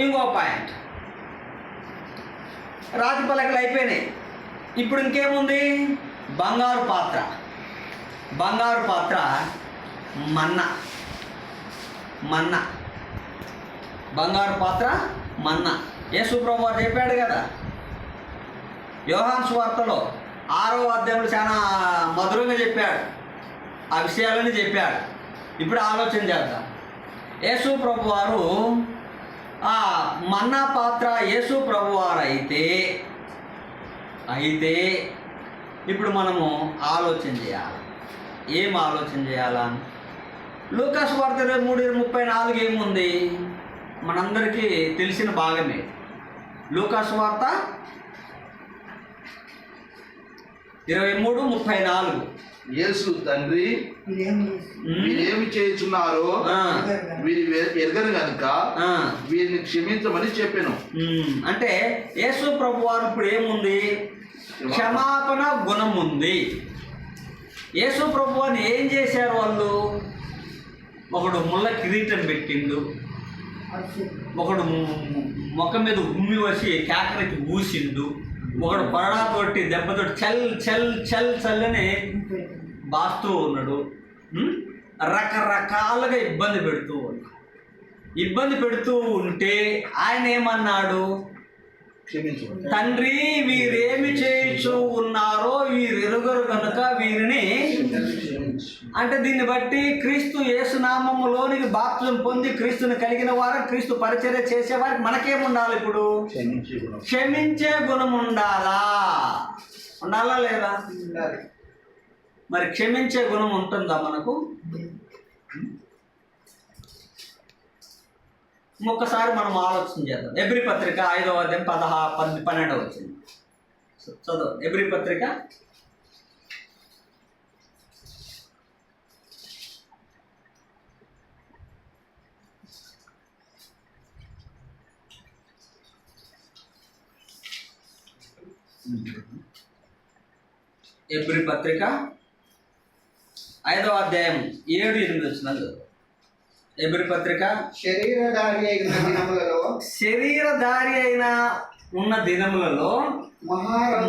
ఇంకో పాయింట్. రాతి పలకలు అయిపోయినాయి. ఇప్పుడు ఇంకేముంది? బంగారు పాత్ర. బంగారు పాత్ర మన్న. మన్న. బంగారు పాత్ర మన్న. యేసుప్రభు వారు చెప్పాడు కదా. యోహాన్ స్వార్తలో ఆరో అధ్యాయంలో చాలా మధురంగా చెప్పాడు. ఆ విషయాలని చెప్పాడు. ఇప్పుడు ఆలోచన చేద్దాం. యేసు ప్రభు వారు ఆ మన్నా పాత్ర యేసు ప్రభు వారు అయితే అయితే ఇప్పుడు మనము ఆలోచన చేయాలి. ఏం ఆలోచన చేయాలా? లూకాస్ వార్త ఇరవై మూడు ఇరవై ముప్పై నాలుగు ఏముంది? మనందరికీ తెలిసిన భాగమే. లూకాస్ వార్త ఇరవై మూడు ముప్పై నాలుగు. యేసు తండ్రి వీరేమి చేయుచున్నారో వీరి ఎరగరు గనుక ఆ, వీరిని క్షమించమని చెప్పాను. అంటే యేసు ప్రభు వారు ఇప్పుడు ఏముంది? క్షమాపణ గుణం ఉంది యేసు ప్రభు వారిని ఏం చేశారు వాళ్ళు? ఒకడు ముళ్ళ కిరీటం పెట్టిండు. ఒకడు ము- ముఖం మీద ఉమ్మి వచ్చి కేకరికి ఊసిండు. ఒకడు పరడాతోటి దెబ్బతోటి చల్ చల్ చల్ చల్లని బాస్తూ ఉన్నాడు? రకరకాలుగా ఇబ్బంది పెడుతూ ఉన్నాడు ఇబ్బంది పెడుతూ ఉంటే ఆయన ఏమన్నాడు తండ్రి వీరేమి చేయించు ఉన్నారో వీరు ఎరుగరు కనుక వీరిని. అంటే దీన్ని బట్టి క్రీస్తు యేసునామములోనికి బాప్తిజం పొంది క్రీస్తుని కలిగిన వారు క్రీస్తు పరిచర్య చేసేవారికి మనకేం ఉండాలి ఇప్పుడు? క్షమించు గుణం. క్షమించే గుణం ఉండాలా? ఉండాలా లేదా? మరి క్షమించే గుణం ఉంటుందా మనకు? ఒక్కసారి మనం ఆలోచన చేద్దాం. ఎబ్రి పత్రిక ఐదవ అధ్యాయం పదహా పది పన్నెండవ వచ్చింది చదువు. ఎబ్రి పత్రిక ఎబ్రి పత్రిక ఐదవ అధ్యాయం ఏడు ఎనిమిది వచ్చిన ఎబ్రి పత్రిక శరీరధారి అయిన శరీరధారి అయిన ఉన్న దినములలో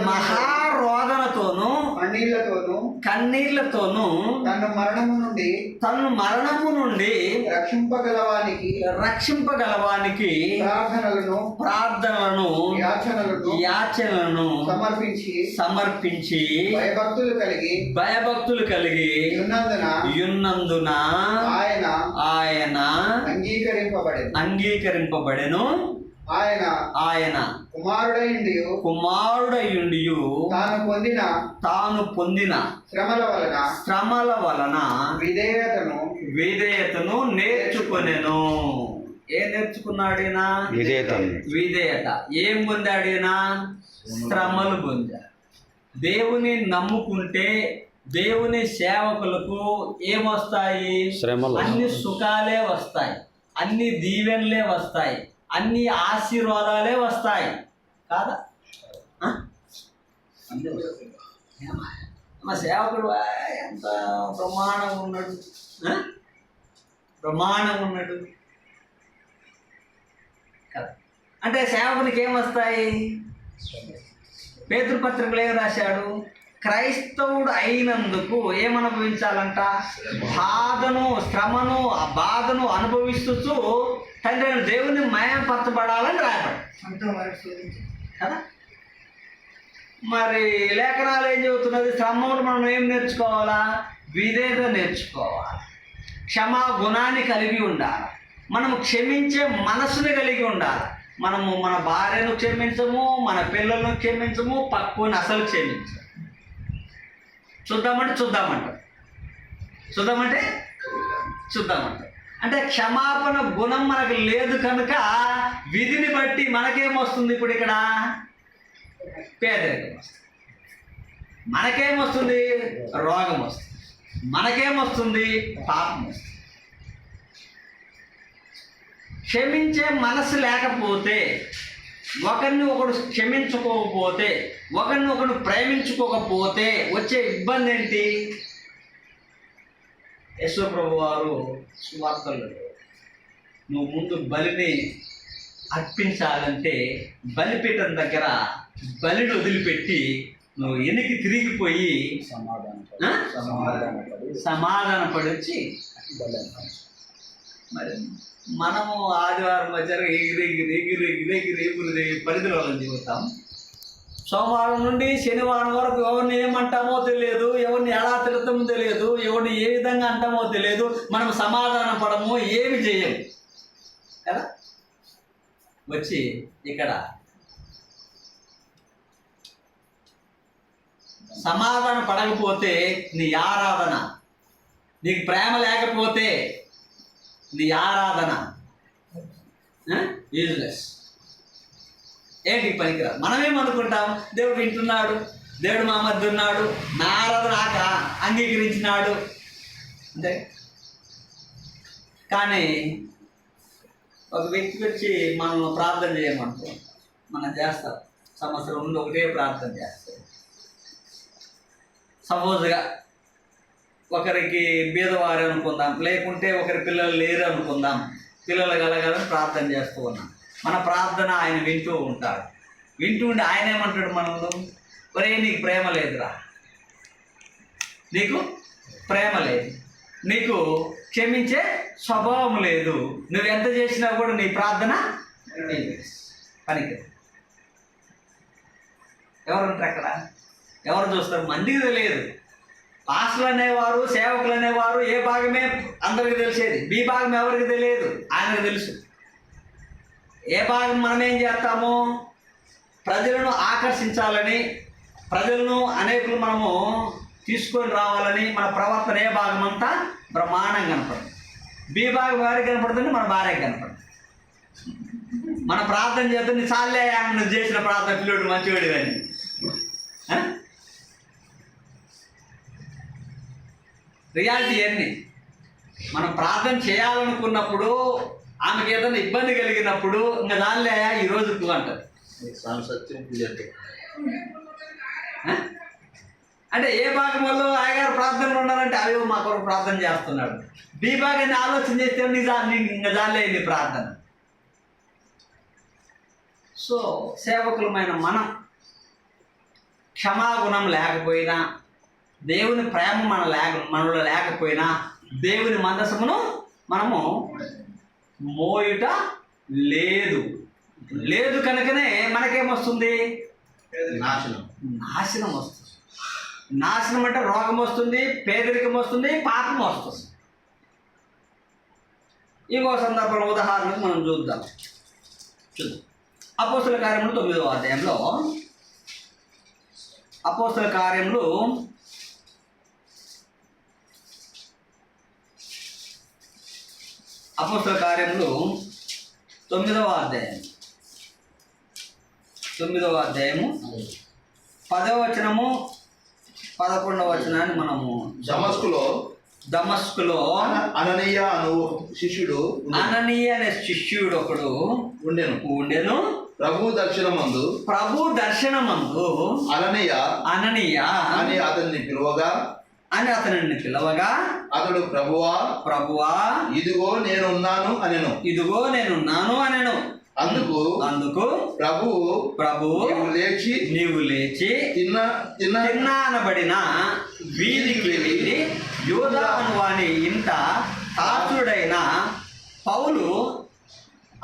మహారోదనతోనూ కన్నీళ్ళతోనూ కన్నీళ్ళతోనూ తను మరణము నుండి తను మరణము నుండి రక్షింపగలవానికి రక్షింపగలవానికి ప్రార్థనలను ప్రార్థనలను యాచనలను యాచనలను సమర్పించి సమర్పించి భయభక్తులు కలిగి భయభక్తులు కలిగి ఉన్నందున యున్నందున ఆయన ఆయన అంగీకరింపబడింది అంగీకరింపబడెను. ఆయన ఆయన కుమారుడైండి కుమారుడయుండి తాను పొందిన తాను పొందిన శ్రమల వలన శ్రమల వలన విధేయతను విధేయతను నేర్చుకొనెను. ఏం నేర్చుకున్నాడైనా విధేయతను. విధేయత. ఏం పొందాడైనా శ్రమలు పొందాడు. దేవుని నమ్ముకుంటే దేవుని సేవకులకు ఏమొస్తాయి? శ్రమలు. అన్ని సుఖాలే వస్తాయి. అన్ని దీవెనలే వస్తాయి. అన్ని ఆశీర్వాదాలే వస్తాయి. కాదా? మా సేవకుడు? ఎంత ప్రమాణం ఉన్నాడు? ప్రమాణం ఉన్నాడు. కదా. అంటే సేవకునికి ఏమొస్తాయి పేతృపత్రికలు ఏం రాశాడు? క్రైస్తవుడు అయినందుకు ఏమనుభవించాలంట బాధను శ్రమను ఆ బాధను అనుభవిస్తూ తండ్రి అయిన దేవుని మయపరచబడాలని రాయబడి. కదా? మరి లేఖనాలు ఏం చెబుతున్నది? శ్రమలు మనం ఏం నేర్చుకోవాలా? విధేయత నేర్చుకోవాలి. క్షమా గుణాన్ని కలిగి ఉండాలి. మనము క్షమించే మనసుని కలిగి ఉండాలి. మనము మన భార్యను క్షమించము మన పిల్లలను క్షమించము పక్కుని అసలు క్షమించము. చూద్దామంటే చూద్దామంట. చూద్దామంటే చూద్దామంట. అంటే క్షమాపణ గుణం మనకు లేదు కనుక విధిని బట్టి మనకేమొస్తుంది ఇప్పుడు ఇక్కడ? పేదరికం వస్తుంది మనకేమొస్తుంది? రోగం వస్తుంది మనకేమొస్తుంది? పాపం వస్తుంది క్షమించే మనసు లేకపోతే ఒకరిని ఒకడు క్షమించుకోకపోతే ఒకరిని ఒకడు ప్రేమించుకోకపోతే వచ్చే ఇబ్బంది ఏంటి యశో ప్రభు వారు సువార్తలు నువ్వు ముందు బలిని అర్పించాలంటే బలిపీఠం దగ్గర బలిని వదిలిపెట్టి నువ్వు వెనక్కి తిరిగిపోయి సమాధానం సమాధానపడి వచ్చి మరి మనము ఆదివారం మధ్య ఎగిరి ఎగిరి ఎగిరి ఎగిరి ఎగిరి ఎగిరి పరిధిలో జీవితాం సోమవారం నుండి శనివారం వరకు ఎవరిని ఏమంటామో తెలియదు ఎవరిని ఎలా తిడతామో తెలియదు ఎవరిని ఏ విధంగా అంటామో తెలియదు. మనం సమాధానం పడము ఏమి చేయము. కదా? వచ్చి ఇక్కడ సమాధాన పడకపోతే నీ ఆరాధన. నీకు ప్రేమ లేకపోతే నీ ఆరాధన. యూజ్లెస్ ఏంటి పనికిరా మనమేమనుకుంటాం దేవుడు వింటున్నాడు దేవుడు మా మధ్య ఉన్నాడు నా రాక అంగీకరించినాడు. అంతే. కానీ ఒక వ్యక్తి వచ్చి మనం ప్రార్థన చేయమంటాం మనం చేస్తాం. సంవత్సరం ముందు ఒకటే ప్రార్థన చేస్తాం. సపోజ్గా ఒకరికి బీదవారు అనుకుందాం లేకుంటే ఒకరి పిల్లలు లేరు అనుకుందాం పిల్లలు కలగాలని ప్రార్థన చేస్తూ ఉన్నాం. మన ప్రార్థన ఆయన వింటూ ఉంటాడు. వింటూ ఉండి ఆయన ఏమంటాడు మనలో ఒరే నీకు ప్రేమ లేదురా. నీకు ప్రేమ లేదు. నీకు క్షమించే స్వభావం లేదు. నువ్వు ఎంత చేసినా కూడా నీ ప్రార్థన పనికి ఎవరు ఉంటారు అక్కడ? ఎవరు చూస్తారు? మందికి తెలియదు. పాస్టులు అనేవారు సేవకులు అనేవారు ఏ భాగమే అందరికీ తెలిసేది. బి భాగం ఎవరికి తెలియదు? ఆయనకు తెలుసు. ఏ భాగం మనం ఏం చేస్తాము? ప్రజలను ఆకర్షించాలని ప్రజలను అనేకులు మనము తీసుకొని రావాలని మన ప్రవర్తన ఏ భాగం అంతా బ్రహ్మాండం కనపడుతుంది. బి భాగం వారికి కనపడుతుంది? మన భార్యకి కనపడుతుంది. మన ప్రార్థన చేస్తుంది చాలే నువ్వు చేసిన ప్రార్థన పిల్లోడు మంచివాడు అని. రియాలిటీ ఎన్ని మనం ప్రార్థన చేయాలనుకున్నప్పుడు ఆమెకి ఏదైనా ఇబ్బంది కలిగినప్పుడు ఇంకా దానిలే ఈ క్లియర్ ఆ? అంటే ఏ భాగం వల్ల ఆయగారు ప్రార్థనలు ఉన్నారంటే అవి మా కొరకు ప్రార్థన చేస్తున్నాడు. బి భాగాన్ని ఆలోచన చేస్తే ఇంకా దానిలే నీ ప్రార్థన. సో సేవకులమైన మనం క్షమాగుణం లేకపోయినా దేవుని ప్రేమ మన లేక మనలో లేకపోయినా దేవుని మందసమును మనము మోయుట లేదు. లేదు కనుకనే మనకేమొస్తుంది? నాశనం. నాశనం వస్తుంది. నాశనం అంటే రోగం వస్తుంది పేదరికం వస్తుంది పాపం వస్తుంది. ఇంకో సందర్భంలో ఉదాహరణకు మనం చూద్దాం. చూద్దాం. అపోస్తుల కార్యములు తొమ్మిదవ అధ్యాయంలో. అపోస్తుల కార్యములు అపోస్తుల కార్యములు తొమ్మిదవ అధ్యాయం తొమ్మిదవ అధ్యాయము. పదవ వచనము పదకొండవ వచనాన్ని మనము దమస్కులో దమస్కులో అన- అననీయ అను శిష్యుడు. అననీయ అనే శిష్యుడు ఒకడు ఉండెను. ఉండెను. ప్రభు దక్షిణమందు ప్రభు దర్శనమందు అననీయ అననీయ అని అతన్ని పిలువగా అని అతనిని పిలవగా అతడు ప్రభువా ప్రభువా ఇదిగో నేనున్నాను అనెను. ఇదిగో నేనున్నాను అనెను. అందుకు అందుకు ప్రభు ప్రభు లేచి నీవు లేచి తిన్న తిన్న. తిన్న అనబడిన వీధికి వెళ్ళి యోధా అనువాని ఇంట తాచుడైన పౌలు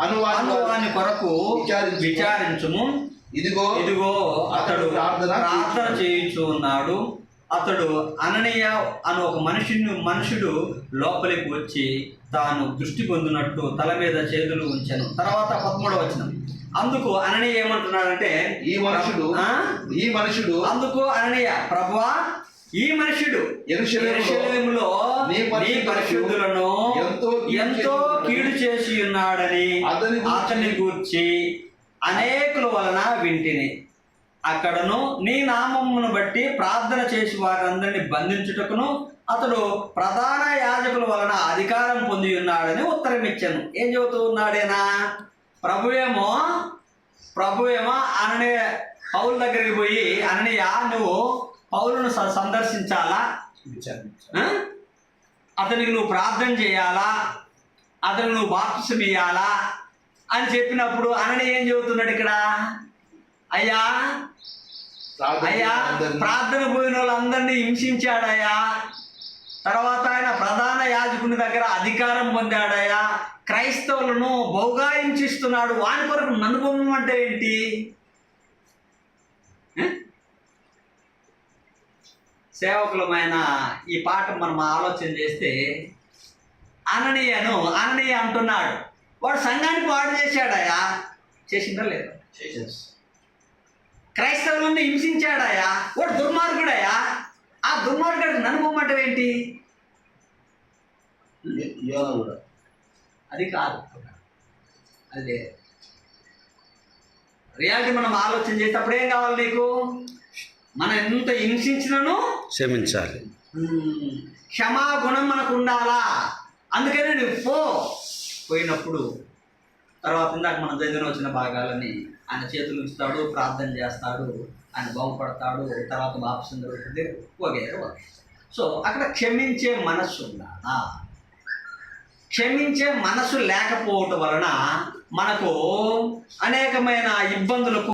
అనువాని కొరకు విచారించుము. ఇదిగో ఇదిగో అతడు ప్రార్థన ప్రార్థన చేయించు ఉన్నాడు. అతడు అననీయ అను ఒక మనుషుని మనుషుడు లోపలికి వచ్చి తాను దృష్టి పొందినట్టు తల మీద చేతులు ఉంచాను. తర్వాత పదమూడవ వచనం. అందుకు అననీయ ఏమంటున్నాడంటే ఈ మనుషుడు ఆ? ఈ మనుషుడు అందుకు అననీయ ప్రభువా ఈ మనుషుడు యెరూషలేములో నీ పరిశుద్ధులను ఎంతో ఎంతో కీడు చేసి ఉన్నాడని అతని గూర్చి అనేకుల వలన వింటిని. అక్కడను నీ నామమును బట్టి ప్రార్థన చేసి వారందరిని బంధించుటకును అతడు ప్రధాన యాజకుల వలన అధికారం పొంది ఉన్నాడని ఉత్తరం ఇచ్చాను ఏం చెబుతూ ఉన్నాడేనా? ప్రభువేమో ప్రభువేమో అననే పౌల దగ్గరికి పోయి అననీయ నువ్వు పౌలను స- సందర్శించాలా? అతనికి నువ్వు ప్రార్థన చేయాలా? అతను నువ్వు బాప్తిసం ఇయ్యాలా? అని చెప్పినప్పుడు అనని ఏం చెబుతున్నాడు ఇక్కడ? అయ్యా అయ్యా ప్రార్థన పోయిన వాళ్ళందరినీ హింసించాడయ్యా. తర్వాత ఆయన ప్రధాన యాజకుని దగ్గర అధికారం పొందాడయ్యా. క్రైస్తవులను బహుగా హింసిస్తున్నాడు వాని కొరకు నన్ను పొమ్మమంటే ఏంటి? సేవకులమైన ఈ పాట మనం ఆలోచన చేస్తే అననీయను అననీయ అంటున్నాడు. వాడు సంఘానికి వాడు చేశాడయ్యా. చేసిందా లేదా? Yes. క్రైస్తవులను హింసించాడయా వాడు దుర్మార్గుడయా ఆ దుర్మార్గుడికి నన్ను పొమ్మంటే ఏంటి? యో- యోనా కూడా. అది కాదు. అదే రియాలిటీ మనం ఆలోచన చేసేటప్పుడు ఏం కావాలి నీకు? మనం ఎంత హింసించినను? క్షమించాలి. క్షమాగుణం మనకు ఉండాలా? అందుకనే నువ్వు పో. పోయినప్పుడు తర్వాత ఇందాక మనం చదివిన వచ్చిన భాగాలని ఆయన చేతులు ఇస్తాడు ప్రార్థన చేస్తాడు ఆయన బాగుపడతాడు తర్వాత వాపసం జరుగుతుంది వగేరు సో అక్కడ క్షమించే మనస్సు ఉండాలా క్షమించే మనసు లేకపోవటం వలన మనకు అనేకమైన ఇబ్బందులకు